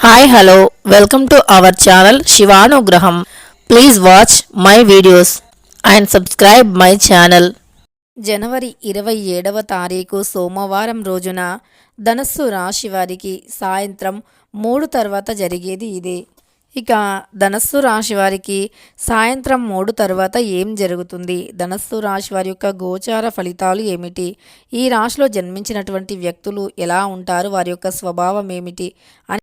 Hi hello welcome to our channel Shivanugraham please watch my videos and subscribe my channel జనవరి ఇరవై ఏడవ తారీఖు సోమవారం రోజున ధనస్సు రాశి వారికి సాయంత్రం మూడు తర్వాత జరిగేది ఇదే. ఇక ధనస్సు రాశి వారికి సాయంత్రం మూడు తర్వాత ఏం జరుగుతుంది? ధనస్సు రాశి వారి యొక్క గోచార ఫలితాలు ఏమిటి? ఈ రాశిలో జన్మించినటువంటి వ్యక్తులు ఎలా ఉంటారు? వారి యొక్క స్వభావం ఏమిటి? అని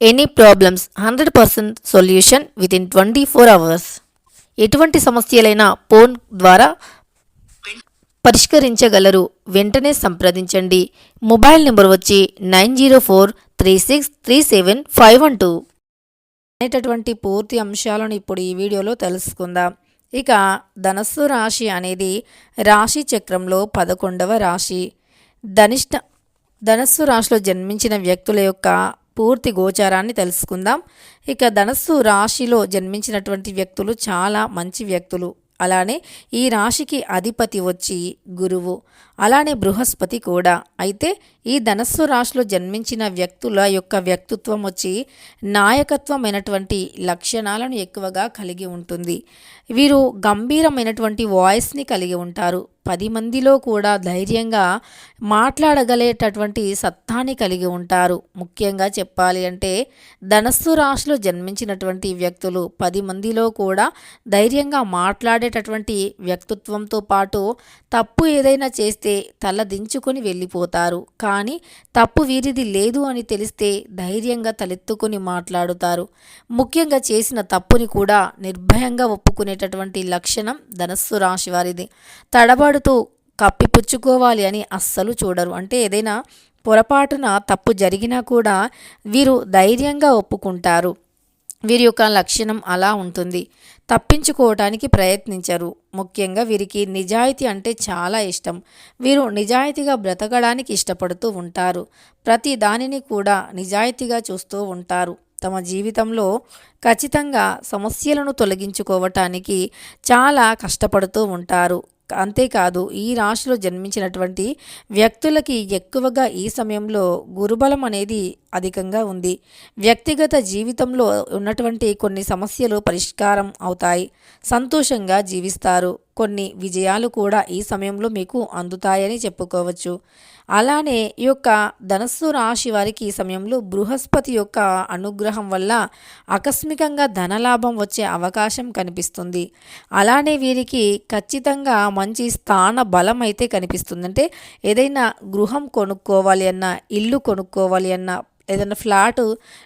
Any problems hundred percent solution with in twenty four hours ఎటువంటి సమస్యలైనా ఫోన్ ద్వారా పరిష్కరించగలరు. వెంటనే సంప్రదించండి. మొబైల్ నెంబర్ వచ్చి nine zero four three six three seven five one two. అనేటటువంటి పూర్తి అంశాలను ఇప్పుడు ఈ వీడియోలో తెలుసుకుందాం. ఇక ధనస్సు రాశి అనేది రాశి చక్రంలో పదకొండవ రాశి. ధనిష్ట ధనస్సు రాశిలో జన్మించిన వ్యక్తుల యొక్క పూర్తి గోచారాన్ని తెలుసుకుందాం. ఇక ధనస్సు రాశిలో జన్మించినటువంటి వ్యక్తులు చాలా మంచి వ్యక్తులు. అలానే ఈ రాశికి అధిపతి వచ్చి గురువు. అలానే బృహస్పతి కూడా. అయితే ఈ ధనస్సు రాశిలో జన్మించిన వ్యక్తుల యొక్క వ్యక్తిత్వం వచ్చి నాయకత్వమైనటువంటి లక్షణాలను ఎక్కువగా కలిగి ఉంటుంది. వీరు గంభీరమైనటువంటి వాయిస్ని కలిగి ఉంటారు. పది మందిలో కూడా ధైర్యంగా మాట్లాడగలేటటువంటి సత్తాని కలిగి ఉంటారు. ముఖ్యంగా చెప్పాలి అంటే ధనస్సు రాశిలో జన్మించినటువంటి వ్యక్తులు పది మందిలో కూడా ధైర్యంగా మాట్లాడేటటువంటి వ్యక్తిత్వంతో పాటు తప్పు ఏదైనా చేస్తే తల దించుకొని వెళ్ళిపోతారు. కానీ తప్పు వీరిది లేదు అని తెలిస్తే ధైర్యంగా తలెత్తుకొని మాట్లాడుతారు. ముఖ్యంగా చేసిన తప్పుని కూడా నిర్భయంగా ఒప్పుకునేటటువంటి లక్షణం ధనస్సు రాశి వారిది. తడబడు తడబడుతూ కప్పిపుచ్చుకోవాలి అని అస్సలు చూడరు. అంటే ఏదైనా పొరపాటున తప్పు జరిగినా కూడా వీరు ధైర్యంగా ఒప్పుకుంటారు. వీరి యొక్క లక్షణం అలా ఉంటుంది. తప్పించుకోవటానికి ప్రయత్నించరు. ముఖ్యంగా వీరికి నిజాయితీ అంటే చాలా ఇష్టం. వీరు నిజాయితీగా బ్రతకడానికి ఇష్టపడుతూ ఉంటారు. ప్రతి దానిని కూడా నిజాయితీగా చూస్తూ ఉంటారు. తమ జీవితంలో ఖచ్చితంగా సమస్యలను తొలగించుకోవటానికి చాలా కష్టపడుతూ ఉంటారు. అంతేకాదు ఈ రాశిలో జన్మించినటువంటి వ్యక్తులకి ఎక్కువగా ఈ సమయంలో గురుబలం అనేది అధికంగా ఉంది. వ్యక్తిగత జీవితంలో ఉన్నటువంటి కొన్ని సమస్యలు పరిష్కారం అవుతాయి. సంతోషంగా జీవిస్తారు. కొన్ని విజయాలు కూడా ఈ సమయంలో మీకు అందుతాయని చెప్పుకోవచ్చు. అలానే ఈ యొక్క ధనస్సు రాశి వారికి ఈ సమయంలో బృహస్పతి యొక్క అనుగ్రహం వల్ల ఆకస్మికంగా ధనలాభం వచ్చే అవకాశం కనిపిస్తుంది. అలానే వీరికి ఖచ్చితంగా మంచి స్థాన బలం అయితే కనిపిస్తుంది. అంటే ఏదైనా గృహం కొనుక్కోవాలి అన్నా ఇల్లు కొనుక్కోవాలి అన్నా ఏదైనా ఫ్లాటు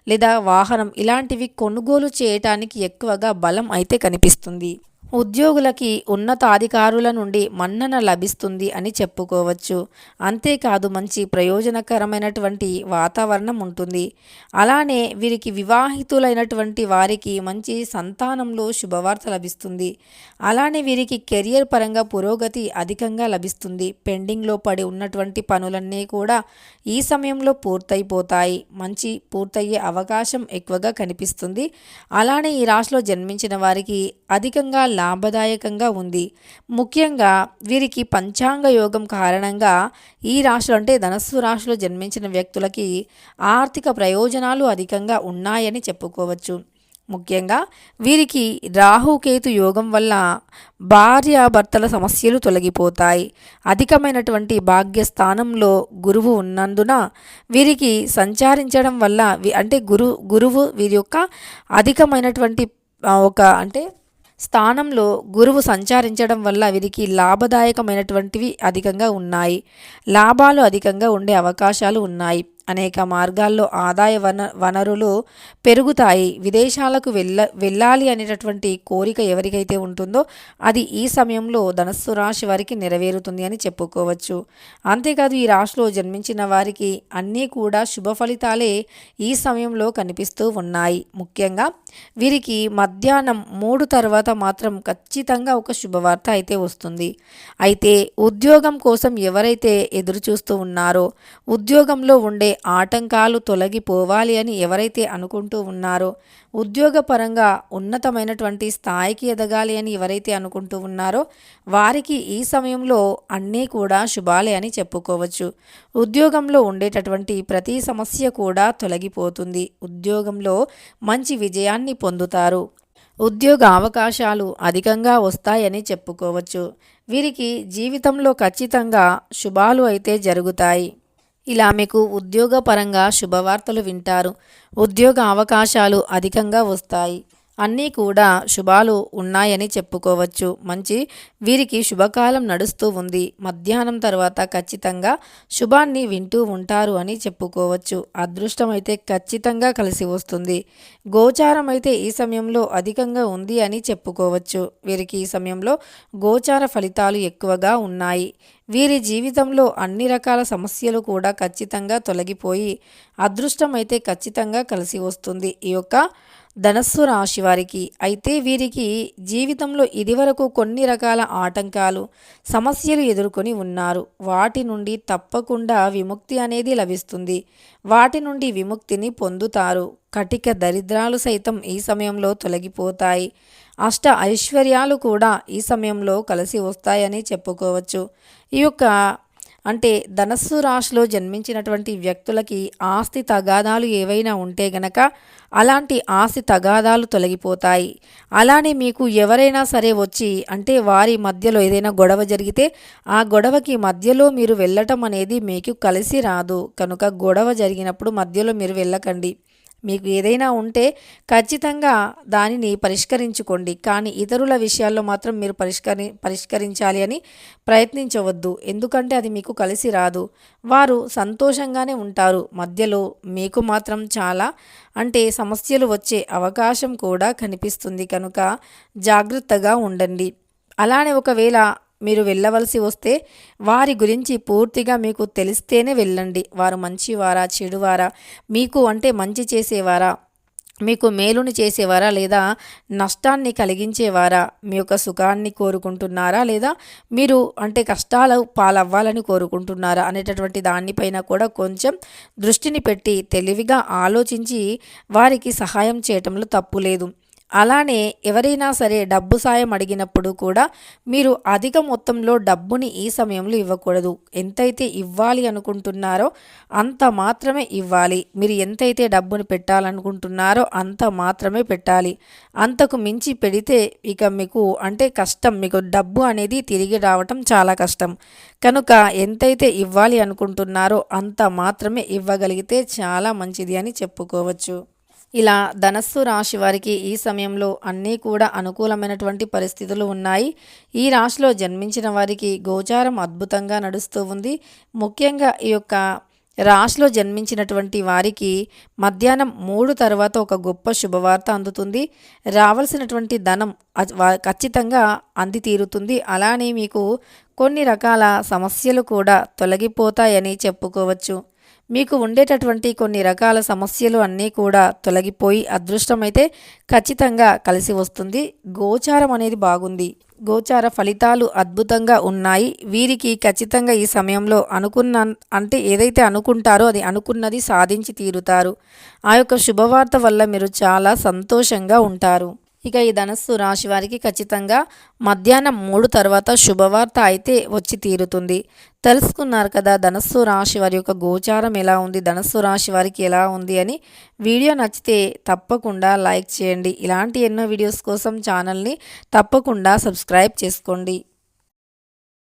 లేదా వాహనం ఇలాంటివి కొనుగోలు చేయటానికి ఎక్కువగా బలం అయితే కనిపిస్తుంది. ఉద్యోగులకి ఉన్నతాధికారుల నుండి మన్నన లభిస్తుంది అని చెప్పుకోవచ్చు. అంతేకాదు మంచి ప్రయోజనకరమైనటువంటి వాతావరణం ఉంటుంది. అలానే వీరికి వివాహితులైనటువంటి వారికి మంచి సంతానంలో శుభవార్త లభిస్తుంది. అలానే వీరికి కెరియర్ పరంగా పురోగతి అధికంగా లభిస్తుంది. పెండింగ్లో పడి ఉన్నటువంటి పనులన్నీ కూడా ఈ సమయంలో పూర్తయిపోతాయి. మంచి పూర్తయ్యే అవకాశం ఎక్కువగా కనిపిస్తుంది. అలానే ఈ రాశిలో జన్మించిన వారికి అధికంగా లాభదాయకంగా ఉంది. ముఖ్యంగా వీరికి పంచాంగ యోగం కారణంగా ఈ రాశులు అంటే ధనస్సు రాశిలో జన్మించిన వ్యక్తులకి ఆర్థిక ప్రయోజనాలు అధికంగా ఉన్నాయని చెప్పుకోవచ్చు. ముఖ్యంగా వీరికి రాహుకేతు యోగం వల్ల భార్యాభర్తల సమస్యలు తొలగిపోతాయి. అధికమైనటువంటి భాగ్యస్థానంలో గురువు ఉన్నందున వీరికి సంచారించడం వల్ల అంటే గురు గురువు వీరి యొక్క అధికమైనటువంటి ఒక అంటే స్థానంలో గురువు సంచారించడం వల్ల వీరికి లాభదాయకమైనటువంటివి అధికంగా ఉన్నాయి. లాభాలు అధికంగా ఉండే అవకాశాలు ఉన్నాయి. అనేక మార్గాల్లో ఆదాయ వన వనరులు పెరుగుతాయి. విదేశాలకు వెళ్ళ వెళ్ళాలి అనేటటువంటి కోరిక ఎవరికైతే ఉంటుందో అది ఈ సమయంలో ధనస్సు రాశి వారికి నెరవేరుతుంది అని చెప్పుకోవచ్చు. అంతేకాదు ఈ రాశిలో జన్మించిన వారికి అన్నీ కూడా శుభ ఫలితాలే ఈ సమయంలో కనిపిస్తూ ఉన్నాయి. ముఖ్యంగా వీరికి మధ్యాహ్నం మూడు తర్వాత మాత్రం ఖచ్చితంగా ఒక శుభవార్త అయితే వస్తుంది. అయితే ఉద్యోగం కోసం ఎవరైతే ఎదురు చూస్తూ ఉన్నారో ఉద్యోగంలో ఉండే ఆటంకాలు తొలగిపోవాలి అని ఎవరైతే అనుకుంటూ ఉన్నారో ఉద్యోగపరంగా ఉన్నతమైనటువంటి స్థాయికి ఎదగాలి అని ఎవరైతే అనుకుంటూ ఉన్నారో వారికి ఈ సమయంలో అన్నీ కూడా శుభాలే అని చెప్పుకోవచ్చు. ఉద్యోగంలో ఉండేటటువంటి ప్రతి సమస్య కూడా తొలగిపోతుంది. ఉద్యోగంలో మంచి విజయాన్ని పొందుతారు. ఉద్యోగ అవకాశాలు అధికంగా వస్తాయని చెప్పుకోవచ్చు. వీరికి జీవితంలో ఖచ్చితంగా శుభాలు అయితే జరుగుతాయి. ఇలా మీకు ఉద్యోగపరంగా శుభవార్తలు వింటారు. ఉద్యోగ అవకాశాలు అధికంగా వస్తాయి. అన్నీ కూడా శుభాలు ఉన్నాయని చెప్పుకోవచ్చు. మంచి వీరికి శుభకాలం నడుస్తూ ఉంది. మధ్యాహ్నం తర్వాత ఖచ్చితంగా శుభాన్ని వింటూ ఉంటారు అని చెప్పుకోవచ్చు. అదృష్టం అయితే ఖచ్చితంగా కలిసి వస్తుంది. గోచారం అయితే ఈ సమయంలో అధికంగా ఉంది అని చెప్పుకోవచ్చు. వీరికి ఈ సమయంలో గోచార ఫలితాలు ఎక్కువగా ఉన్నాయి. వీరి జీవితంలో అన్ని రకాల సమస్యలు కూడా ఖచ్చితంగా తొలగిపోయి అదృష్టం అయితే ఖచ్చితంగా కలిసి వస్తుంది. ఈ యొక్క ధనస్సు రాశి వారికి అయితే వీరికి జీవితంలో ఇదివరకు కొన్ని రకాల ఆటంకాలు సమస్యలు ఎదుర్కొని ఉన్నారు. వాటి నుండి తప్పకుండా విముక్తి అనేది లభిస్తుంది. వాటి నుండి విముక్తిని పొందుతారు. కటిక దరిద్రాలు సైతం ఈ సమయంలో తొలగిపోతాయి. అష్ట ఐశ్వర్యాలు కూడా ఈ సమయంలో కలిసి వస్తాయని చెప్పుకోవచ్చు. ఈ యొక్క అంటే ధనస్సు రాశిలో జన్మించినటువంటి వ్యక్తులకి ఆస్తి తగాదాలు ఏవైనా ఉంటే గనక అలాంటి ఆస్తి తగాదాలు తొలగిపోతాయి. అలానే మీకు ఎవరైనా సరే వచ్చి అంటే వారి మధ్యలో ఏదైనా గొడవ జరిగితే ఆ గొడవకి మధ్యలో మీరు వెళ్ళటం అనేది మీకు కలిసి రాదు. కనుక గొడవ జరిగినప్పుడు మధ్యలో మీరు వెళ్ళకండి. మీకు ఏదైనా ఉంటే ఖచ్చితంగా దానిని పరిష్కరించుకోండి. కానీ ఇతరుల విషయాల్లో మాత్రం మీరు పరిష్కరి పరిష్కరించాలి అని ప్రయత్నించవద్దు. ఎందుకంటే అది మీకు కలిసి రాదు. వారు సంతోషంగానే ఉంటారు. మధ్యలో మీకు మాత్రం చాలా అంటే సమస్యలు వచ్చే అవకాశం కూడా కనిపిస్తుంది. కనుక జాగ్రత్తగా ఉండండి. అలానే ఒకవేళ మీరు వెళ్ళవలసి వస్తే వారి గురించి పూర్తిగా మీకు తెలిస్తేనే వెళ్ళండి. వారు మంచివారా చెడువారా? మీకు అంటే మంచి చేసేవారా? మీకు మేలుని చేసేవారా? లేదా నష్టాన్ని కలిగించేవారా? మీ యొక్క సుఖాన్ని కోరుకుంటున్నారా? లేదా మీరు అంటే కష్టాలు పాలవ్వాలని కోరుకుంటున్నారా? అనేటటువంటి దానిపైన కూడా కొంచెం దృష్టిని పెట్టి తెలివిగా ఆలోచించి వారికి సహాయం చేయటంలో తప్పు లేదు. అలానే ఎవరైనా సరే డబ్బు సాయం అడిగినప్పుడు కూడా మీరు అధిక మొత్తంలో డబ్బుని ఈ సమయంలో ఇవ్వకూడదు. ఎంతైతే ఇవ్వాలి అనుకుంటున్నారో అంత మాత్రమే ఇవ్వాలి. మీరు ఎంతైతే డబ్బుని పెట్టాలనుకుంటున్నారో అంత మాత్రమే పెట్టాలి. అంతకు మించి పెడితే ఇక మీకు అంటే కష్టం. మీకు డబ్బు అనేది తిరిగి రావటం చాలా కష్టం. కనుక ఎంతైతే ఇవ్వాలి అనుకుంటున్నారో అంత మాత్రమే ఇవ్వగలిగితే చాలా మంచిది అని చెప్పుకోవచ్చు. ఇలా ధనస్సు రాశి వారికి ఈ సమయంలో అన్నీ కూడా అనుకూలమైనటువంటి పరిస్థితులు ఉన్నాయి. ఈ రాశిలో జన్మించిన వారికి గోచారం అద్భుతంగా నడుస్తూ ఉంది. ముఖ్యంగా ఈ యొక్క రాశిలో జన్మించినటువంటి వారికి మధ్యాహ్నం మూడు తర్వాత ఒక గొప్ప శుభవార్త అందుతుంది. రావాల్సినటువంటి ధనం ఖచ్చితంగా అంది తీరుతుంది అలానే మీకు కొన్ని రకాల సమస్యలు కూడా తొలగిపోతాయని చెప్పుకోవచ్చు. మీకు ఉండేటటువంటి కొన్ని రకాల సమస్యలు అన్నీ కూడా తొలగిపోయి అదృష్టమైతే ఖచ్చితంగా కలిసి వస్తుంది. గోచారం అనేది బాగుంది. గోచార ఫలితాలు అద్భుతంగా ఉన్నాయి. వీరికి ఖచ్చితంగా ఈ సమయంలో అనుకున్న అంటే ఏదైతే అనుకుంటారో అది అనుకున్నది సాధించి తీరుతారు. ఆ యొక్క శుభవార్త వల్ల మీరు చాలా సంతోషంగా ఉంటారు. ఇక ఈ ధనస్సు రాశి వారికి ఖచ్చితంగా మధ్యాహ్నం మూడు తర్వాత శుభవార్త అయితే వచ్చి తీరుతుంది. తెలుసుకున్నారు కదా ధనస్సు రాశి వారి యొక్క గోచారం ఎలా ఉంది ధనస్సు రాశి వారికి ఎలా ఉంది అని. వీడియో నచ్చితే తప్పకుండా లైక్ చేయండి. ఇలాంటి ఎన్నో వీడియోస్ కోసం ఛానల్ని తప్పకుండా సబ్స్క్రైబ్ చేసుకోండి.